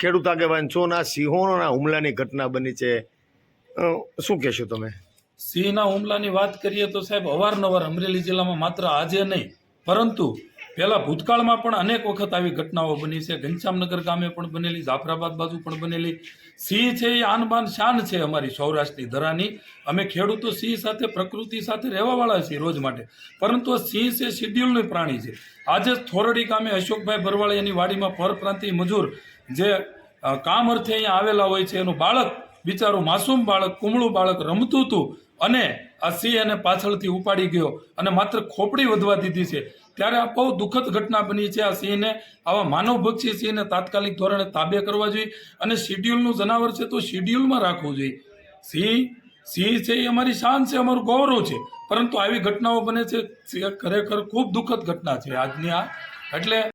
ખેડૂત આગેવાન છો ને આ સિંહોના હુમલાની ઘટના બની છે. શું કહેશો તમે? સિંહના હુમલાની વાત કરીએ તો સાહેબ, અવારનવાર અમરેલી જિલ્લામાં માત્ર આજે નહીં, પરંતુ પહેલાં ભૂતકાળમાં પણ અનેક વખત આવી ઘટનાઓ બની છે. ઘનશ્યામનગર ગામે પણ બનેલી, જાફરાબાદ બાજુ પણ બનેલી. સિંહ છે એ આન બાન શાન છે અમારી સૌરાષ્ટ્રની ધરાની. અમે ખેડૂતો સિંહ સાથે, પ્રકૃતિ સાથે રહેવાવાળા છીએ રોજ માટે. પરંતુ સિંહ છે શિડ્યુલનું પ્રાણી છે. આજે થોરડી ગામે અશોકભાઈ બરવાળિયાની વાડીમાં પરપ્રાંતીય મજૂર જે કામ અર્થે અહીંયા આવેલા હોય છે, એનું બાળક, બિચારું માસૂમ બાળક, કુમળું બાળક રમતું હતું અને આ સિંહ એને પાછળથી ઉપાડી ગયો અને માત્ર ખોપડી વધવા દીધી છે. ત્યારે આ બહુ દુઃખદ ઘટના બની છે આ સિંહને. આવા માનવભક્ષી સિંહને તાત્કાલિક ધોરણે તાબે કરવા જોઈએ અને શિડ્યુલનું જનાવર છે તો શિડ્યુલમાં રાખવું જોઈએ. સિંહ સિંહ છે એ અમારી શાન છે, અમારું ગૌરવ છે. પરંતુ આવી ઘટનાઓ બને છે, ખરેખર ખૂબ દુઃખદ ઘટના છે આજની આ. એટલે